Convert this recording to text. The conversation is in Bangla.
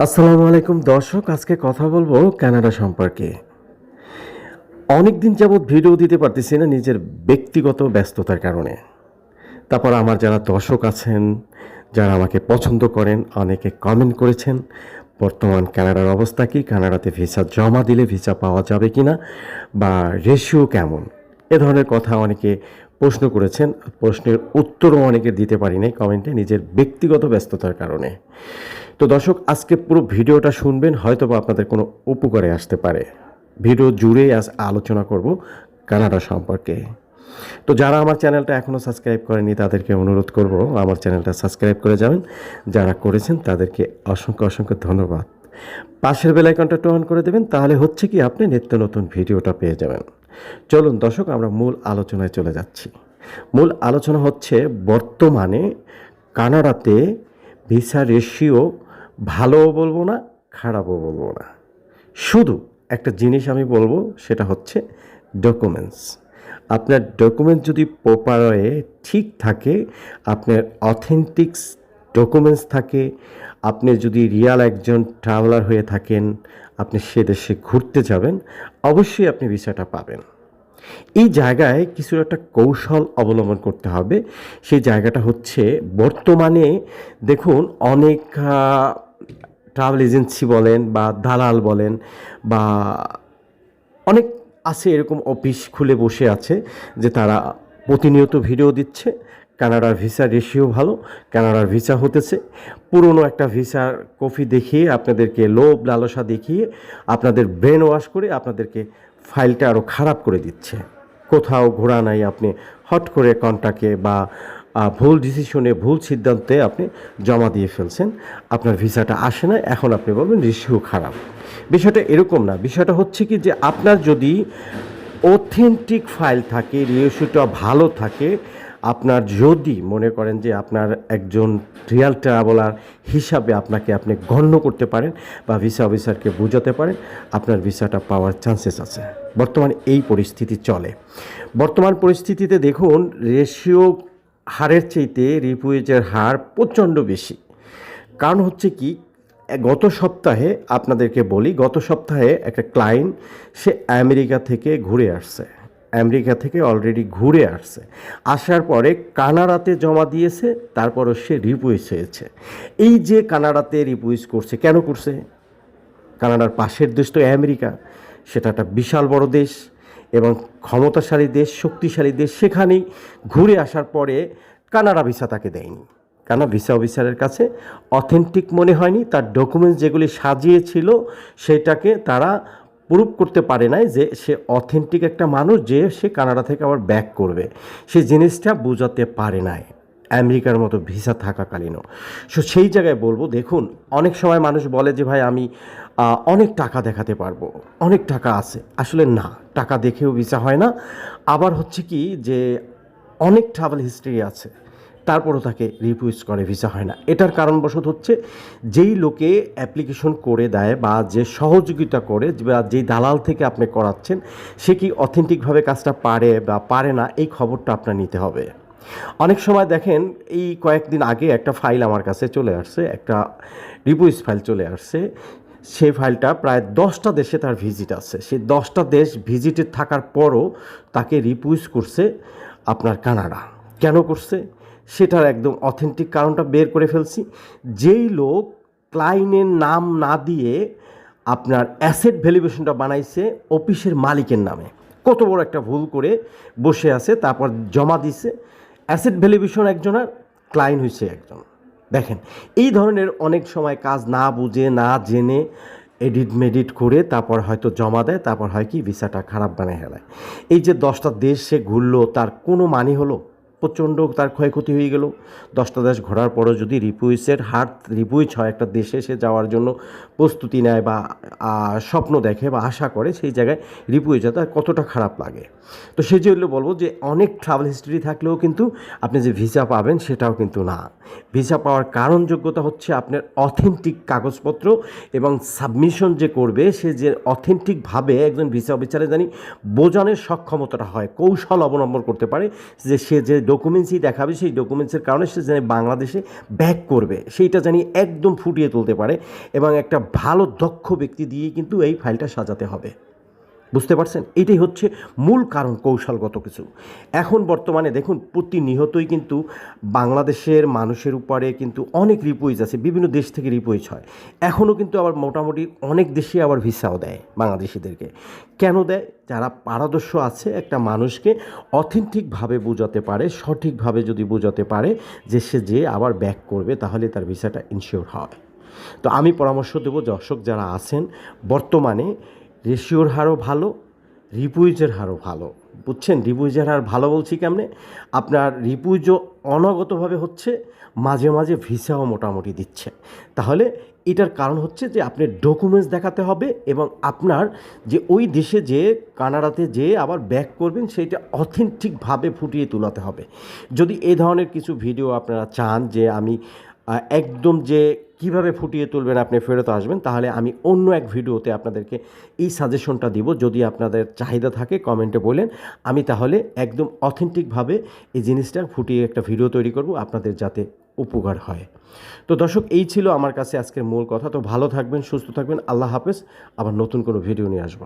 আসসালামু আলাইকুম দর্শক, আজকে কথা বলব কানাডা সম্পর্কে। অনেক দিন যাবৎ ভিডিও দিতে পারতেছি না নিজের ব্যক্তিগত ব্যস্ততার কারণে। তারপর আমার যারা দর্শক আছেন, যারা আমাকে পছন্দ করেন, অনেকে কমেন্ট করেছেন, বর্তমান কানাডার অবস্থা কি, কানাডাতে ভিসা জমা দিলে ভিসা পাওয়া যাবে কি না বা রেশিও কেমন? এ ধরনের কথা অনেকে প্রশ্ন করেছেন, প্রশ্নের উত্তরও অনেকে দিতে পারি নাই কমেন্টে নিজের ব্যক্তিগত ব্যস্ততার কারণে। তো দর্শক, আজকে পুরো ভিডিওটা শুনবেন হয়তো বা আপনাদের কোনো উপকারে আসতে পারে। ভিডিও জুড়ে আজ আলোচনা করব কানাডা সম্পর্কে। তো যারা আমার চ্যানেলটা এখনও সাবস্ক্রাইব করেনি তাদেরকে অনুরোধ করব আমার চ্যানেলটা সাবস্ক্রাইব করে যাবেন। যারা করেছেন, তাদেরকে অসংখ্য অসংখ্য ধন্যবাদ। পাশের বেলাইকনটা অন করে দেবেন, তাহলে হচ্ছে কি আপনি নিত্য নতুন ভিডিওটা পেয়ে যাবেন। চলুন দর্শক, আমরা মূল আলোচনায় চলে যাচ্ছি। মূল আলোচনা হচ্ছে, বর্তমানে কানাডাতে ভিসা রেশিও ভালোও বলব না, খারাপও বলব না। শুধু একটা জিনিস আমি বলব, সেটা হচ্ছে ডকুমেন্টস আপনার ডকুমেন্ট যদি প্রপার ঠিক থাকে, আপনার অথেন্টিক্স ডকুমেন্টস থাকে, আপনি যদি রিয়াল একজন ট্রাভেলার হয়ে থাকেন, আপনি সে দেশে ঘুরতে যাবেন, অবশ্যই আপনি ভিসাটা পাবেন। এই জায়গায় কিছু একটা কৌশল অবলম্বন করতে হবে। সেই জায়গাটা হচ্ছে বর্তমানে দেখুন অনেক ট্রাভেল এজেন্সি বলেন বা দালাল বলেন বা অনেক আছে এরকম অফিস খুলে বসে আছে যে তারা প্রতিনিয়ত ভিডিও দিচ্ছে। কানাডার ভিসা রেশিও ভালো কানাডার ভিসা হতেছে। পুরনো একটা ভিসার কপি দেখিয়ে আপনাদেরকে লোভ লালসা দেখিয়ে আপনাদের ব্রেন ওয়াশ করে আপনাদেরকে ফাইলটা আরও খারাপ করে দিচ্ছে। কোথাও ঘোরা নাই, আপনি হট করে কন্টাকে বা ভুল ডিসিশনে, ভুল সিদ্ধান্তে আপনি জমা দিয়ে ফেলছেন। আপনার ভিসাটা আসে না, এখন আপনি বলবেন রিসিউ খারাপ। বিষয়টা এরকম না, বিষয়টা হচ্ছে কি যে আপনার যদি অথেন্টিক ফাইল থাকে, রিসিউটা ভালো থাকে আপনার যদি মনে করেন যে আপনার একজন রিয়াল ট্রাভেলার হিসাবে আপনাকে আপনি গণ্য করতে পারেন বা ভিসা অফিসারকে বোঝাতে পারেন, আপনার ভিসাটা পাওয়ার চান্সেস আছে। বর্তমানে এই পরিস্থিতি চলে। বর্তমান পরিস্থিতিতে দেখুন রেশিও হারের চাইতে রিপুয়েজের হার প্রচণ্ড বেশি। কারণ হচ্ছে কি, গত সপ্তাহে আপনাদেরকে বলি, গত সপ্তাহে একটা ক্লায়েন্ট সে আমেরিকা থেকে ঘুরে আসছে। আমেরিকা থেকে অলরেডি ঘুরে আসছে। আসার পরে কানাডাতে জমা দিয়েছে, তারপরও সে রিপুইস হয়েছে এই যে কানাডাতে রিপুইস করছে, কেন করছে? কানাডার পাশের দেশ তো আমেরিকা, সেটা একটা বিশাল বড় দেশ এবং ক্ষমতাশালী দেশ, শক্তিশালী দেশ, সেখানেই ঘুরে আসার পরে কানাডা ভিসা তাকে দেয়নি। কেন ভিসা অফিসারের কাছে অথেন্টিক মনে হয়নি, তার ডকুমেন্টস যেগুলি সাজিয়েছিল, সেটাকে তারা প্রুভ করতে পারে নাই যে সে অথেন্টিক একটা মানুষ যে সে কানাডা থেকে আবার ব্যাক করবে। সে জিনিসটা বোঝাতে পারে নাই। আমেরিকার মতো ভিসা থাকাকালীনও। সো সেই জায়গায় বলব, দেখুন, অনেক সময় মানুষ বলে যে, ভাই, আমি অনেক টাকা দেখাতে পারব। অনেক টাকা আছে। আসলে না, টাকা দেখেও ভিসা হয় না। আবার হচ্ছে কি যে, অনেক ট্রাভেল হিস্ট্রি আছে। তারপরও তাকে রিফিউজ করে ভিসা হয় না। এটার কারণবশত হচ্ছে যেই লোকে অ্যাপ্লিকেশন করে দেয় বা যে সহযোগিতা করে বা যেই দালাল থেকে আপনি করাচ্ছেন, সে কি অথেন্টিকভাবে কাজটা পারে বা পারে না, এই খবরটা আপনার নিতে হবে। অনেক সময় দেখেন, এই কয়েকদিন আগে একটা ফাইল আমার কাছে চলে আসছে, একটা রিপুইস ফাইল চলে আসছে। সেই ফাইলটা প্রায় দশটা দেশে তার ভিজিট আছে। সেই দশটা দেশ ভিজিটে থাকার পরও তাকে রিপুইস করছে আপনার কানাডা। কেন করছে? সেটার একদম অথেন্টিক কারণটা বের করে ফেলছি। যেই লোক ক্লাইনের নাম না দিয়ে আপনার অ্যাসেট ভ্যালুয়েশনটা বানাইছে অফিসের মালিকের নামে। কত বড় একটা ভুল করে বসে আছে, তারপর জমা দিছে। অ্যাসেট ভ্যালুয়েশন একজনের ক্লায়েন্ট হয়েছে একজন। দেখেন, এই ধরনের অনেক সময় কাজ না বুঝে, না জেনে এডিট মেডিট করে তারপর হয়তো জমা দেয়, তারপর হয় কি, ভিসাটা খারাপ বানিয়ে ফেলায়। এই যে দশটা দেশ সে ঘুরলো, তার কোনো মানে হলো? প্রচণ্ড তার ক্ষয়ক্ষতি হয়ে গেল। দশটা দেশ ঘোরার পরও যদি রিপুইসের হার রিপুইচ হয় একটা দেশে, সে যাওয়ার জন্য প্রস্তুতি নেয় বা স্বপ্ন দেখে বা আশা করে, সেই জায়গায় রিপুইচ তার কতটা খারাপ লাগে। তো সেই জন্য বলব যে অনেক ট্রাভেল হিস্ট্রি থাকলেও কিন্তু আপনি যে ভিসা পাবেন সেটাও কিন্তু না। ভিসা পাওয়ার কারণ যোগ্যতা হচ্ছে আপনার অথেন্টিক কাগজপত্র এবং সাবমিশন যে করবে, সে যে অথেন্টিকভাবে একজন ভিসা অফিসারে জানি বোঝানোর সক্ষমতাটা হয়, কৌশল অবলম্বন করতে পারে যে সে যে ডকুমেন্টসই দেখাবে, সেই ডকুমেন্টসের কারণে সে জানি বাংলাদেশে ব্যাক করবে। সেইটা জানি একদম ফুটিয়ে তুলতে পারে এবং একটা ভালো দক্ষ ব্যক্তি দিয়ে কিন্তু এই ফাইলটা সাজাতে হবে। বুঝতে পারছেন? এটাই হচ্ছে মূল কারণ কৌশলগত কিছু। এখন বর্তমানে দেখুন, প্রতিনিয়তই কিন্তু বাংলাদেশের মানুষের উপরে কিন্তু অনেক রিপোইজ আছে, বিভিন্ন দেশ থেকে রিপোইজ হয়। এখনও কিন্তু আবার মোটামুটি অনেক দেশে আবার ভিসাও দেয় বাংলাদেশিদেরকে। কেন দেয়? যারা পারদর্শ আছে, একটা মানুষকে অথেন্টিকভাবে বোঝাতে পারে, সঠিকভাবে যদি বোঝাতে পারে যে সে যে আবার ব্যাক করবে, তাহলে তার ভিসাটা ইনশিওর হয়। তো আমি পরামর্শ দেবো, দর্শক যারা আছেন, বর্তমানে রেশিওর হারও ভালো, রিপুইজের হারও ভালো। বুঝছেন? রিপুইজের হার ভালো বলছি কেমনে? আপনার রিপুইজও অনগতভাবে হচ্ছে মাঝে মাঝে ভিসাও মোটামুটি দিচ্ছে। তাহলে এটার কারণ হচ্ছে যে আপনি ডকুমেন্টস দেখাতে হবে এবং আপনার যে ওই দেশে যে কানাডাতে যে আবার ব্যাক করবেন সেইটা অথেন্টিকভাবে ফুটিয়ে তোলাতে হবে। যদি এ ধরনের কিছু ভিডিও আপনারা চান যে আমি একদম যে কীভাবে ফুটিয়ে তুলবেন আপনি ফেরত আসবেন, তাহলে আমি অন্য এক ভিডিওতে আপনাদেরকে এই সাজেশনটা দিব। যদি আপনাদের চাহিদা থাকে, কমেন্টে বলেন। আমি তাহলে একদম অথেন্টিকভাবে এই জিনিসটা ফুটিয়ে একটা ভিডিও তৈরি করব, আপনাদের যাতে উপকার হয়। তো দর্শক, এই ছিল আমার কাছে আজকের মূল কথা। তো ভালো থাকবেন, সুস্থ থাকবেন। আল্লাহ হাফেজ। আবার নতুন কোনো ভিডিও নিয়ে আসব।